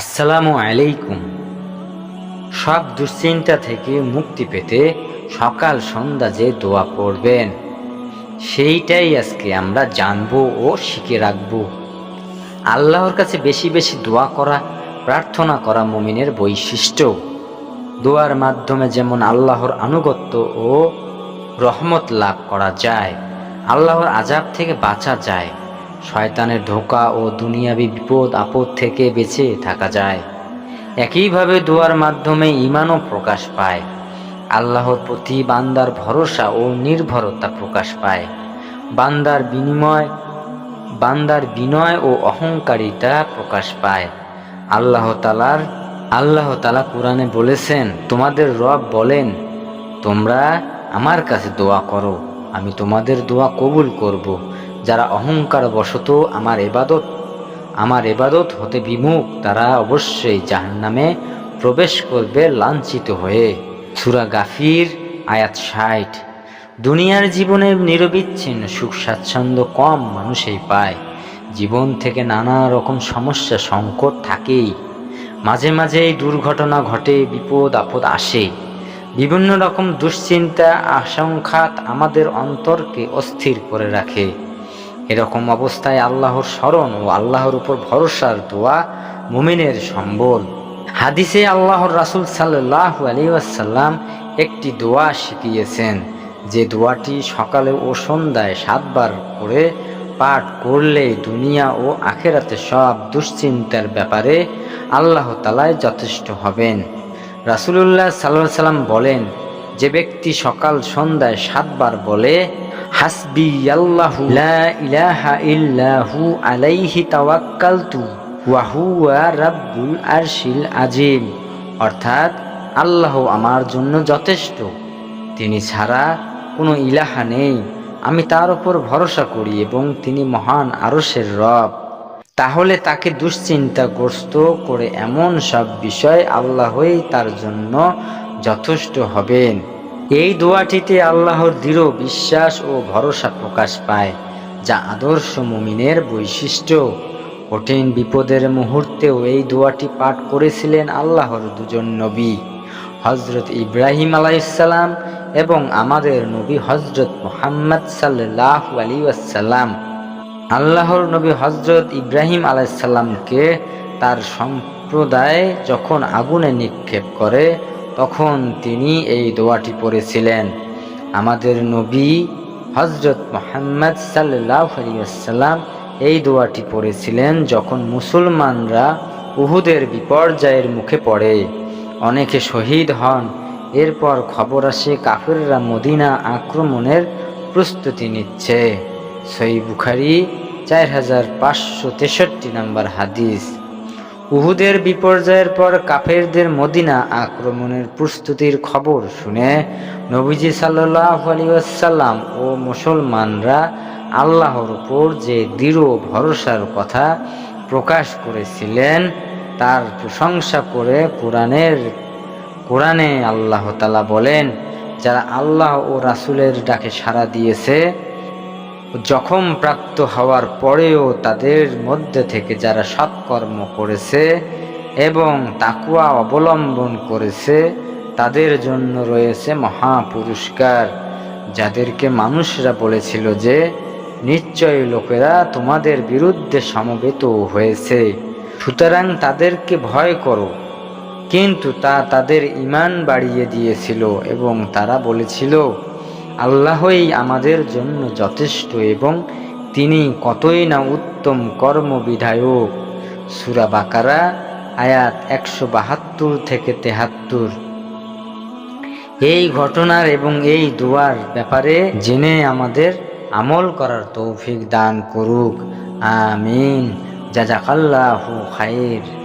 আসসালামু আলাইকুম। সব দুশ্চিন্তা থেকে মুক্তি পেতে সকাল সন্ধ্যা যে দোয়া পড়বেন, সেইটাই আজকে আমরা জানব ও শিখে রাখব। আল্লাহর কাছে বেশি বেশি দোয়া করা, প্রার্থনা করা মুমিনের বৈশিষ্ট্য। দোয়ার মাধ্যমে যেমন আল্লাহর আনুগত্য ও রহমত লাভ করা যায়, আল্লাহর আজাব থেকে বাঁচা যায়। শয়তানের ধোকা ও দুনিয়াবি বিপদ আপদ থেকে বেঁচে থাকা যায়। একইভাবে দোয়ার মাধ্যমে ইমানও প্রকাশ পায়। আল্লাহর প্রতি বান্দার ভরসা ও নির্ভরতা প্রকাশ পায়। বান্দার বিনিময়, বান্দার বিনয় ও অহংকারিতা প্রকাশ পায়। আল্লাহ তালার আল্লাহ তালা কোরআনে বলেছেন, তোমাদের রব বলেন, তোমরা আমার কাছে দোয়া করো, আমি তোমাদের দোয়া কবুল করব। যারা অহংকার বশত আমার এবাদত আমার এবাদত হতে বিমুখ, তারা অবশ্যই জাহান্নামে প্রবেশ করবে লাঞ্ছিত হয়ে। সুরা গাফির, আয়াত ষাট। দুনিয়ার জীবনে নিরবিচ্ছিন্ন সুখ স্বাচ্ছন্দ্য কম মানুষই পায়। জীবন থেকে নানা রকম সমস্যা সংকট থাকেই। মাঝে মাঝে দুর্ঘটনা ঘটে, বিপদ, আপদ আসে। বিভিন্ন রকম দুশ্চিন্তা আশঙ্কা আমাদের অন্তরকে অস্থির করে রাখে। এরকম অবস্থায় আল্লাহর স্মরণ ও আল্লাহর উপর ভরসার দোয়া মুমিনের সম্বল। হাদিসে আল্লাহর রাসুল সাল্লাহ আলী আসাল্লাম একটি দোয়া শিখিয়েছেন, যে দোয়াটি সকালে ও সন্ধ্যায় সাতবার করে পাঠ করলে দুনিয়া ও আখেরাতে সব দুশ্চিন্তার ব্যাপারে আল্লাহ তালায় যথেষ্ট হবেন। রাসুলুল্লাহ সাল্লাহ সাল্লাম বলেন, যে ব্যক্তি সকাল সন্ধ্যায় সাতবার বলে হাসবি আল্লাহু আলাইহি রাব্বুল আরশিল আজিম। অর্থাৎ আল্লাহ আমার জন্য যথেষ্ট। তিনি ছাড়া কোনো ইলাহা নেই। আমি তার উপর ভরসা করি এবং তিনি মহান আরশের রব। তাহলে তাকে দুশ্চিন্তাগ্রস্ত করে এমন সব বিষয় আল্লাহই তার জন্য যথেষ্ট হবেন। এই দোয়াটিতে আল্লাহর দৃঢ় বিশ্বাস ও ভরসা প্রকাশ পায়, যা আদর্শ মুমিনের বৈশিষ্ট্য। কঠিন বিপদের মুহূর্তেও এই দোয়াটি পাঠ করেছিলেন আল্লাহর দুজন নবী হজরত ইব্রাহিম আলাইসাল্লাম এবং আমাদের নবী হজরত মোহাম্মদ সাল্লাহ আলী আল্লাহর নবী হজরত ইব্রাহিম আলাইসাল্লামকে তার সম্প্রদায় যখন আগুনে নিক্ষেপ করে তখন তিনি এই দোয়াটি পড়েছিলেন। আমাদের নবী হজরত মোহাম্মদ সাল্লাহ এই দোয়াটি পড়েছিলেন যখন মুসলমানরা উহুদের বিপর্যয়ের মুখে পড়ে। অনেকে শহীদ হন। এরপর খবর আসে কাফেররা মদিনা আক্রমণের প্রস্তুতি নিচ্ছে। সই বুখারি চার হাজার পাঁচশো তেষট্টি নম্বর হাদিস। উহুদের বিপর্যয়ের পর কাফেরদের মদিনা আক্রমণের প্রস্তুতির খবর শুনে নবীজি সাল্লাহ আলিয়াল্লাম ও মুসলমানরা আল্লাহর উপর যে দৃঢ় ভরসার কথা প্রকাশ করেছিলেন, তার প্রশংসা করে কোরআনের, কোরআনে আল্লাহ তালা বলেন, যারা আল্লাহ ও রাসুলের ডাকে সাড়া দিয়েছে জখম প্রাপ্ত হওয়ার পরেও তাদের মধ্যে থেকে যারা সৎকর্ম করেছে এবং তাকুয়া অবলম্বন করেছে, তাদের জন্য রয়েছে মহা পুরস্কার যাদেরকে মানুষরা বলেছিল যে, নিশ্চয় লোকেরা তোমাদের বিরুদ্ধে সমবেত হয়েছে, সুতরাং তাদেরকে ভয় করো। কিন্তু তা তাদের ইমান বাড়িয়ে দিয়েছিল এবং তারা বলেছিল আল্লাহই আমাদের জন্য যথেষ্ট এবং তিনি কতই না উত্তম কর্মবিধায়ক। সুরা বাকারা, আয়াত একশো বাহাত্তর থেকে তেহাত্তর। এই ঘটনার এবং এই দুয়ার ব্যাপারে জেনে আমাদের আমল করার তৌফিক দান করুক। আমিন। জাজাকাল্লাহু খায়ের